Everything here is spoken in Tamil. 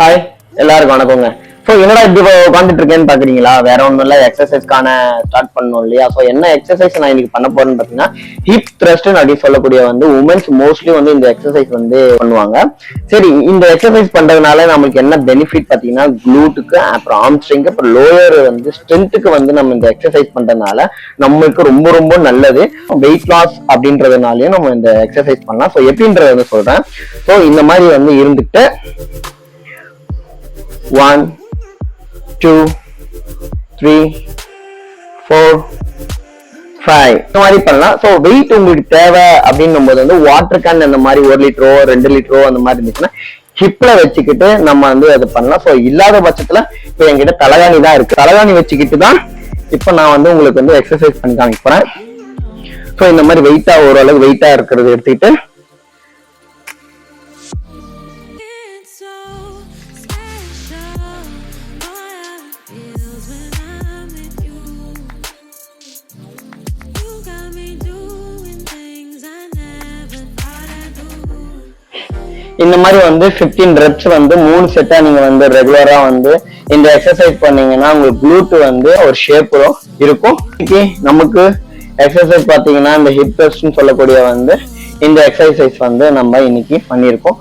ஹாய் எல்லாருக்கும் வணக்கங்க. ஸோ என்னடா இப்படி உட்காந்துட்டு இருக்கேன்னு பாக்குறீங்களா? வேற ஒன்றும் இல்லை எக்ஸசைஸ்க்கான ஸ்டார்ட் பண்ணணும் இல்லையா? ஸோ என்ன எக்ஸசைஸ் நான் இன்னைக்கு பண்ண போறேன்னு பார்த்தீங்கன்னா ஹிப் த்ரஸ்ட் அப்படின்னு சொல்லக்கூடிய வந்து உமன்ஸ் மோஸ்ட்லி வந்து இந்த எக்ஸசைஸ் வந்து பண்ணுவாங்க. சரி இந்த எக்ஸசைஸ் பண்றதுனால நம்மளுக்கு என்ன பெனிஃபிட் பார்த்தீங்கன்னா க்ளூட்டுக்கு அப்புறம் ஆம்ஸ்ட்ரிங்க்கு அப்புறம் லோயர் வந்து ஸ்ட்ரென்த்துக்கு வந்து நம்ம இந்த எக்ஸசைஸ் பண்றதுனால நம்மளுக்கு ரொம்ப ரொம்ப நல்லது. வெயிட் லாஸ் அப்படின்றதுனாலயும் நம்ம இந்த எக்ஸசைஸ் பண்ணலாம். ஸோ எப்படின்றத வந்து சொல்றேன். ஸோ இந்த மாதிரி வந்து இருந்துட்டு one two three four five இந்த மாதிரி பண்ணலாம். ஸோ வெயிட் உங்களுக்கு தேவை அப்படின்னும் போது வந்து வாட்டர் கேன் அந்த மாதிரி ஒரு லிட்டரோ ரெண்டு லிட்டரோ அந்த மாதிரி இருந்துச்சுன்னா ஹிப்ல வச்சுக்கிட்டு நம்ம வந்து அது பண்ணலாம். ஸோ இல்லாத பட்சத்துல இப்போ என்கிட்ட தலகாணி தான் இருக்கு. தலகாணி வச்சுக்கிட்டு தான் இப்போ நான் வந்து உங்களுக்கு வந்து எக்ஸசைஸ் பண்ணி காமிக்க ஸோ இந்த மாதிரி வெயிட்டா ஓரளவுக்கு வெயிட்டா இருக்கிறது எடுத்துக்கிட்டு இந்த மாதிரி வந்து 15 ரெப்ஸ் வந்து மூணு செட்டா நீங்க வந்து ரெகுலரா வந்து இந்த எக்ஸசைஸ் பண்ணீங்கன்னா உங்களுக்கு க்ளூட் வந்து ஒரு ஷேப்ல இருக்கும். இன்னைக்கு நமக்கு எக்ஸசைஸ் பாத்தீங்கன்னா இந்த ஹிப் ன்னு சொல்லக்கூடிய வந்து இந்த எக்ஸசைஸ் வந்து நம்ம இன்னைக்கு பண்ணியிருக்கோம்.